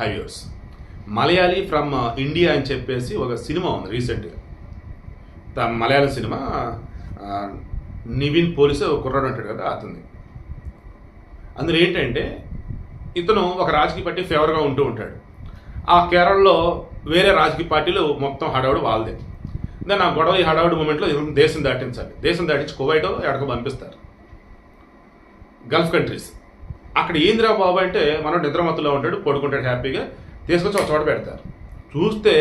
Hi viewers Malayali from uh, India అని చెప్పేసి ఒక సినిమా ఉంది రీసెంట్గా. మలయాళ మలయాళం సినిమా నివిన్ పోలీసు ఒక కుర్రాడు అంటాడు కదా అతన్ని. అందులో ఏంటంటే ఇతను ఒక రాజకీయ పార్టీ ఫేవర్గా ఉంటూ ఉంటాడు. ఆ కేరళలో వేరే రాజకీయ పార్టీలు మొత్తం హడావుడు వాళ్ళదే. దాని ఆ గొడవ ఈ హడావుడి మూమెంట్లో దేశం దాటించాలి. దేశం దాటించి కువైటో ఎక్కడికో పంపిస్తారు. Gulf countries. అక్కడ ఏందిరా బాబు అంటే మనం నిద్రమత్తులో ఉంటాడు పడుకుంటాడు హ్యాపీగా తీసుకొచ్చి ఒక చోట పెడతారు. చూస్తే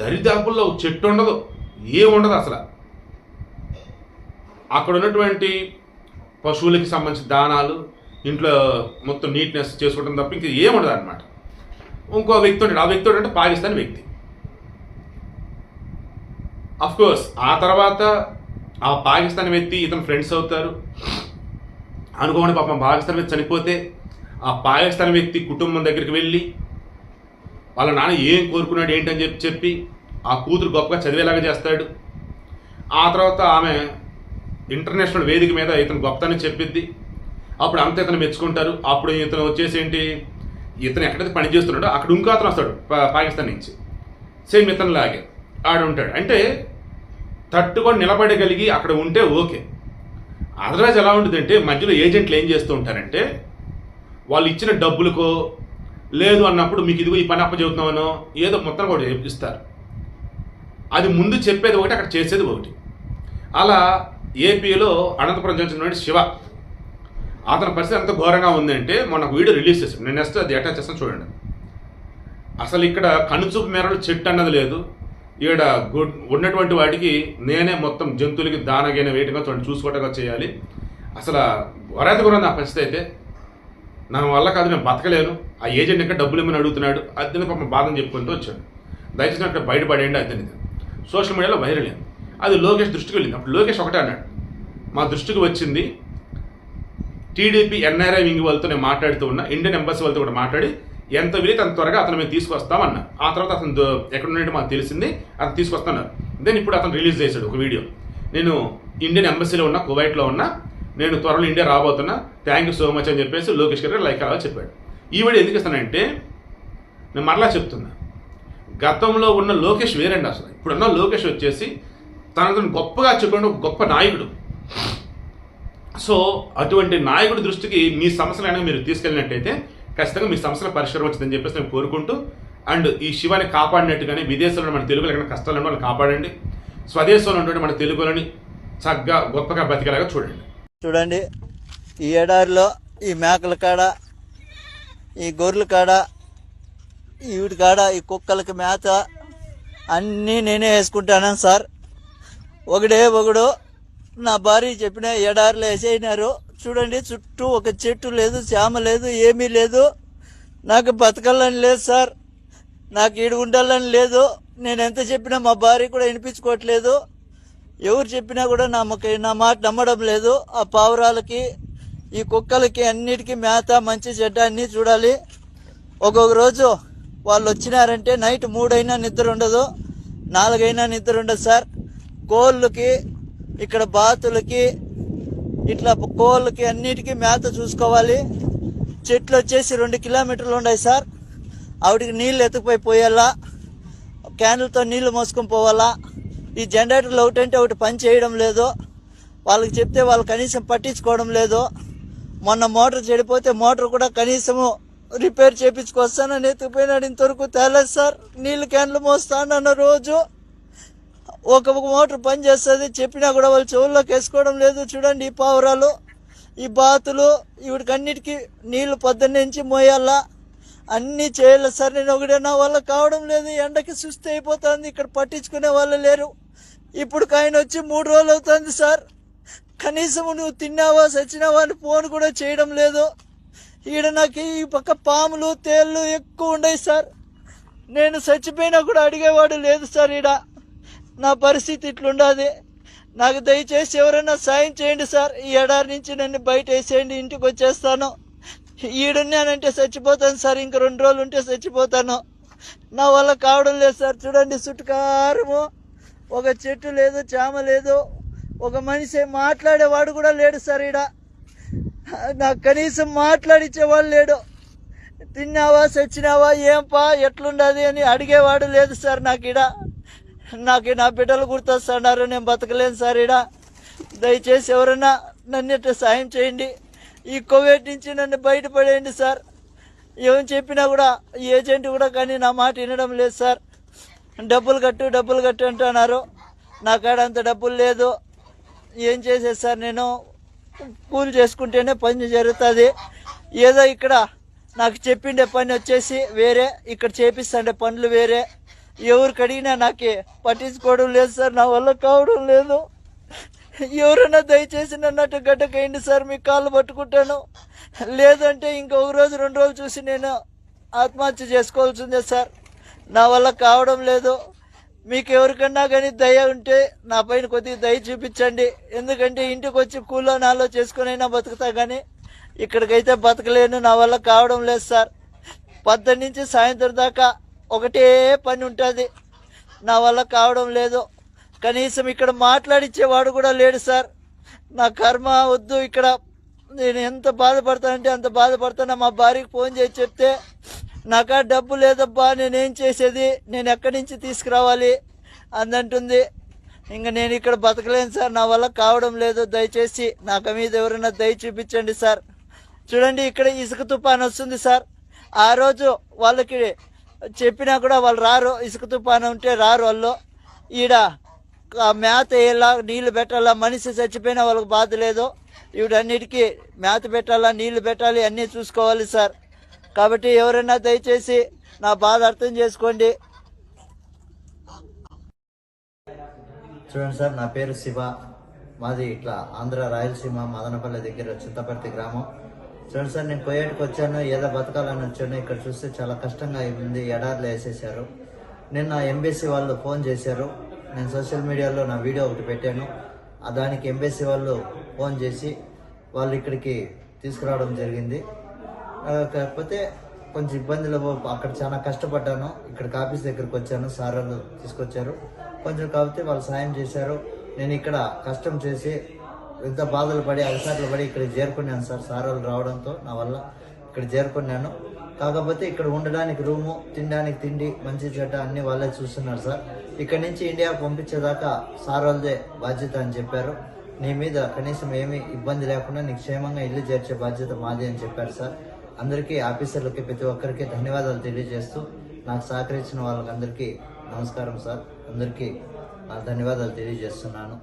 దరిదాపుల్లో చెట్టు ఉండదు. ఏం ఉండదు అసలు. అక్కడ ఉన్నటువంటి పశువులకి సంబంధించిన దానాలు ఇంట్లో మొత్తం నీట్నెస్ చేసుకోవడం తప్ప ఇంకా ఏం ఉండదు అనమాట ఇంకో వ్యక్తి ఉంటాడు. ఆ వ్యక్తి అంటే పాకిస్తాన్ వ్యక్తి. అఫ్ కోర్స్ ఆ తర్వాత ఆ పాకిస్తాన్ వ్యక్తి ఇతను ఫ్రెండ్స్ అవుతారు. అనుకోని పాపం పాకిస్తాన్ చనిపోతే ఆ పాకిస్తాన్ వ్యక్తి కుటుంబం దగ్గరికి వెళ్ళి వాళ్ళ నాన్న ఏం కోరుకున్నాడు ఏంటని చెప్పి చెప్పి ఆ కూతురు గొప్పగా చదివేలాగా చేస్తాడు. ఆ తర్వాత ఆమె ఇంటర్నేషనల్ వేదిక మీద ఇతను గొప్పతనం చెప్పిద్ది. అప్పుడు అంత ఇతను మెచ్చుకుంటారు. అప్పుడు ఇతను వచ్చేసి ఏంటి? ఇతను ఎక్కడైతే పని చేస్తున్నాడో అక్కడ ఇంకో అతను వస్తాడు పాకిస్తాన్ నుంచి. సేమ్ ఇతను లాగే. ఆడు ఉంటాడు అంటే తట్టుకొని నిలబడగలిగి అక్కడ ఉంటే ఓకే. అదర్వైజ్ ఎలా ఉంటుందంటే మధ్యలో ఏజెంట్లు ఏం చేస్తూ ఉంటారంటే వాళ్ళు ఇచ్చిన డబ్బులకో లేదు అన్నప్పుడు మీకు ఇదిగో ఈ పని అప్పచెబుతున్నామనో ఏదో మొత్తం కూడా ఇస్తారు. అది ముందు చెప్పేది ఒకటి అక్కడ చేసేది ఒకటి. అలా ఏపీలో అనంతపురం జంక్షన్ నుండి శివ. అతని పరిస్థితి ఎంత ఘోరంగా ఉందంటే మొన్న వీడియో రిలీజ్ చేశాడు నేను నెక్స్ట్ అది అటాచ్ చేస్తాను చూడండి. అసలు ఇక్కడ కనుచూపు మేరలో చెట్టు అన్నది లేదు. ఈడ గుడ్ ఉన్నటువంటి వాటికి నేనే మొత్తం జంతువులకి దానగైన వేయటంగా చూడండి చూసుకోవటంగా చేయాలి. అసలు వరాతి కూడా నా పరిస్థితి అయితే నా వల్ల కాదు నేను బతకలేను. ఆ ఏజెంట్ ఇంకా డబ్బులు ఇమ్మని అడుగుతున్నాడు. అతని పాపం బాధను చెప్పుకుంటూ వచ్చాడు. దయచేసి అక్కడ బయటపడేయండి అతని సోషల్ మీడియాలో వైరల్ అయింది. అది లోకేష్ దృష్టికి వెళ్ళింది. అప్పుడు లోకేష్ ఒకటే అన్నాడు. మా దృష్టికి వచ్చింది టీడీపీ ఎన్ఆర్ఐ వింగ్ వాళ్ళతో నేను మాట్లాడుతూ ఉన్నా ఇండియన్ ఎంబసీ వాళ్ళతో కూడా మాట్లాడి ఎంత వీలైతే అంత త్వరగా అతను మేము తీసుకొస్తామన్నా. ఆ తర్వాత అతను ఎక్కడ ఉన్నట్టు మాకు తెలిసింది అతను తీసుకొస్తున్నారు దెన్ ఇప్పుడు అతను రిలీజ్ చేశాడు ఒక వీడియో. నేను ఇండియన్ ఎంబసీలో ఉన్నా కువైట్లో ఉన్నా నేను త్వరలో ఇండియా రాబోతున్నా థ్యాంక్ యూ సో మచ్ అని చెప్పేసి లోకేష్ గారు లైక్ అలా చెప్పాడు. ఈ వీడియో ఎందుకు ఇస్తానంటే నేను మరలా చెప్తున్నా. గతంలో ఉన్న లోకేష్ వేరండి అసలు. ఇప్పుడున్న లోకేష్ వచ్చేసి తనతను గొప్పగా చెప్పుకుంటే ఒక గొప్ప నాయకుడు. సో అటువంటి నాయకుడి దృష్టికి మీ సమస్యలైనా మీరు తీసుకెళ్ళినట్టయితే ఖచ్చితంగా మీ సమస్యల పరిష్కారం వచ్చిందని చెప్పేసి నేను కోరుకుంటూ అండ్ ఈ శివాన్ని కాపాడినట్టుగానే విదేశాల్లో మన తెలుగులో ఎక్కడ కష్టాలు ఉన్న వాళ్ళని కాపాడండి. స్వదేశంలో ఉన్నటువంటి మన తెలుగులని చక్కగా గొప్పగా బతికేలాగా చూడండి. చూడండి ఈ ఎడారిలో ఈ మేకల కాడ ఈ గొర్రెల కాడ ఈ వీటి కాడ ఈ కుక్కలకి మేత అన్నీ నేనే వేసుకుంటాను సార్. ఒకడే ఒకడు నా భార్య చెప్పిన ఎడారిలో వేసేసినారు. చూడండి చుట్టూ ఒక చెట్టు లేదు చేమ లేదు ఏమీ లేదు. నాకు బతకాలని లేదు సార్. నాకు ఈడు ఉండాలని లేదు. నేను ఎంత చెప్పినా మా భార్య కూడా వినిపించుకోవట్లేదు. ఎవరు చెప్పినా కూడా నా నా మాట నమ్మడం లేదు. ఆ పావురాలకి ఈ కుక్కలకి అన్నిటికీ మేత మంచి చెడ్డ అన్నీ చూడాలి. ఒక్కొక్క రోజు వాళ్ళు వచ్చినారంటే నైట్ మూడైనా నిద్ర ఉండదు నాలుగైనా నిద్ర ఉండదు సార్. కోళ్ళకి ఇక్కడ బాతులకి ఇట్లా కోళ్ళకి అన్నిటికీ మేత చూసుకోవాలి. చెట్లు వచ్చేసి రెండు కిలోమీటర్లు ఉన్నాయి సార్. ఆవిడికి నీళ్ళు ఎత్తుకుపోయి పోయాలా క్యాన్లతో నీళ్ళు మోసుకొని పోవాలా. ఈ జనరేటర్లు ఒకటంటే ఒకటి పని చేయడం లేదు. వాళ్ళకి చెప్తే వాళ్ళు కనీసం పట్టించుకోవడం లేదు. మొన్న మోటార్ చెడిపోతే మోటార్ కూడా కనీసము రిపేర్ చేయించుకొస్తానని ఎత్తుకుపోయినాడు ఇంతవరకు తేలేదు సార్. నీళ్ళు క్యాన్లు మోస్తానన్న రోజు. ఒక మోటార్ పని చేస్తుంది చెప్పినా కూడా వాళ్ళు చెవుల్లోకి వేసుకోవడం లేదు. చూడండి ఈ పావురాలు ఈ బాతులు వీటికి అన్నిటికీ నీళ్ళు పొద్దున్న నుంచి మోయాలా. అన్నీ చేయాలి. సార్ నేను ఒకడైనా వల్ల కావడం లేదు. ఎండకి సుస్థి అయిపోతుంది. ఇక్కడ పట్టించుకునే వాళ్ళు లేరు. ఇప్పుడు ఆయన వచ్చి మూడు రోజులు అవుతుంది సార్. కనీసం నువ్వు తిన్నావా సచ్చినావా అని ఫోన్ కూడా చేయడం లేదు. ఈడ నాకు ఈ పక్క పాములు తేళ్ళు ఎక్కువ ఉన్నాయి సార్. నేను చచ్చిపోయినా కూడా అడిగేవాడు లేదు సార్ ఈడ. నా పరిస్థితి ఇట్లుండాది నాకు దయచేసి ఎవరైనా సాయం చేయండి సార్. ఈ ఎడారి నుంచి నన్ను బయట వేసేయండి ఇంటికి వచ్చేస్తాను. ఈడున్నానంటే చచ్చిపోతాను సార్. ఇంక రెండు రోజులు ఉంటే చచ్చిపోతాను. నా వల్ల కావడం లేదు సార్. చూడండి చుట్టుకారము. ఒక చెట్టు లేదు చామ లేదు. ఒక మనిషి మాట్లాడేవాడు కూడా లేడు సార్ ఈడ. నాకు కనీసం మాట్లాడిచ్చేవాడు లేడు. తిన్నావా చచ్చినావా ఏంపా ఎట్లుండదు అని అడిగేవాడు లేదు సార్ నాకు ఇడ నాకు నా బిడ్డలు గుర్తొస్తున్నారు నేను బతకలేను సార్ ఇడా దయచేసి ఎవరైనా నన్ను సాయం చేయండి. ఈ కోవిడ్ నుంచి నన్ను బయటపడేయండి సార్. ఏం చెప్పినా కూడా ఏజెంట్ కూడా కానీ నా మాట వినడం లేదు సార్. డబ్బులు కట్టు డబ్బులు కట్టు అంటున్నారు. నా కాడ అంత డబ్బులు లేదు. ఏం చేసేది సార్ నేను? కూలి చేసుకుంటేనే పని జరుగుతుంది. ఏదో ఇక్కడ నాకు చెప్పిండే పని వచ్చేసి వేరే ఇక్కడ చేపిస్తుండే పనులు వేరే. ఎవరికి అడిగినా నాకే పట్టించుకోవడం లేదు సార్ నా వల్ల కావడం లేదు. ఎవరైనా దయచేసి నన్నట్టు అటు గడ్డకేయండి సార్ మీ కాళ్ళు పట్టుకుంటాను. లేదంటే ఇంకొక రోజు రెండు రోజులు చూసి నేను ఆత్మహత్య చేసుకోవాల్సిందే సార్. నా వల్ల కావడం లేదు. మీకు ఎవరికన్నా కానీ దయ ఉంటే నా పైన కొద్దిగా దయ చూపించండి. ఎందుకంటే ఇంటికి వచ్చి కూలో నాలో చేసుకునైనా బతుకుతా కానీ ఇక్కడికైతే బతకలేను నా వల్ల కావడం లేదు సార్. పద్దెనిమిది నుంచి సాయంత్రం దాకా ఒకటే పని ఉంటుంది. నా వల్ల కావడం లేదు. కనీసం ఇక్కడ మాట్లాడిచ్చేవాడు కూడా లేడు సార్. నా కర్మ వద్దు ఇక్కడ. నేను ఎంత బాధపడతానంటే అంత బాధపడుతున్నా మా భార్యకి ఫోన్ చేసి చెప్తే నాకా డబ్బు లేదబ్బా నేనేం చేసేది? నేను ఎక్కడి నుంచి తీసుకురావాలి? అందంటుంది. ఇంకా నేను ఇక్కడ బతకలేను సార్. నా వల్ల కావడం లేదు. దయచేసి నాకు మీద ఎవరైనా దయ చూపించండి సార్. చూడండి ఇక్కడ ఇసుక తుఫాన్ వస్తుంది సార్. ఆ రోజు వాళ్ళకి చెప్పినా కూడా వాళ్ళు రారు. ఇసుక తుఫాన్ ఉంటే రారు వాళ్ళు. ఈడ ఆ మేత వేయాలా నీళ్ళు పెట్టాలా మనిషి చచ్చిపోయినా వాళ్ళకి బాధ లేదు. వీటన్నిటికీ మేత పెట్టాలా నీళ్ళు పెట్టాలి అన్నీ చూసుకోవాలి సార్. కాబట్టి ఎవరైనా దయచేసి నా బాధ అర్థం చేసుకోండి. చూడండి సార్ నా పేరు శివ. మాది ఇట్లా ఆంధ్ర రాయలసీమ మదనపల్లి దగ్గర చింతపర్తి గ్రామం. చూడండి సార్ నేను కోయేటికి వచ్చాను ఏదో బతకాలని వచ్చాను. ఇక్కడ చూస్తే చాలా కష్టంగా ఉంది ఎడార్లు వేసేసారు నిన్న ఎంబీసీ వాళ్ళు ఫోన్ చేశారు. నేను సోషల్ మీడియాలో నా వీడియో ఒకటి పెట్టాను. దానికి ఎంబీసీ వాళ్ళు ఫోన్ చేసి వాళ్ళు ఇక్కడికి తీసుకురావడం జరిగింది. కాకపోతే కొంచెం ఇబ్బందులు అక్కడ చాలా కష్టపడ్డాను. ఇక్కడికి ఆఫీస్ దగ్గరికి వచ్చాను సార్ వాళ్ళు తీసుకొచ్చారు. కొంచెం కాబట్టి వాళ్ళు సాయం చేశారు. నేను ఇక్కడ కష్టం చేసి ఎంత బాధలు పడి అలసాట్లు పడి ఇక్కడ చేరుకున్నాను సార్. సార్ వాళ్ళు రావడంతో నా వల్ల ఇక్కడ చేరుకున్నాను. కాకపోతే ఇక్కడ ఉండడానికి రూము తినడానికి తిండి మంచి చెడ్డ అన్ని వాళ్ళే చూస్తున్నారు సార్. ఇక్కడ నుంచి ఇండియా పంపించేదాకా సార్ వాళ్ళదే బాధ్యత అని చెప్పారు. నీ మీద కనీసం ఏమీ ఇబ్బంది లేకుండా నీకు క్షేమంగా ఇల్లు చేర్చే బాధ్యత మాది అని చెప్పారు సార్. అందరికీ ఆఫీసర్లకి ప్రతి ఒక్కరికి ధన్యవాదాలు తెలియజేస్తూ నాకు సహకరించిన వాళ్ళకందరికీ నమస్కారం సార్. అందరికీ ధన్యవాదాలు తెలియజేస్తున్నాను.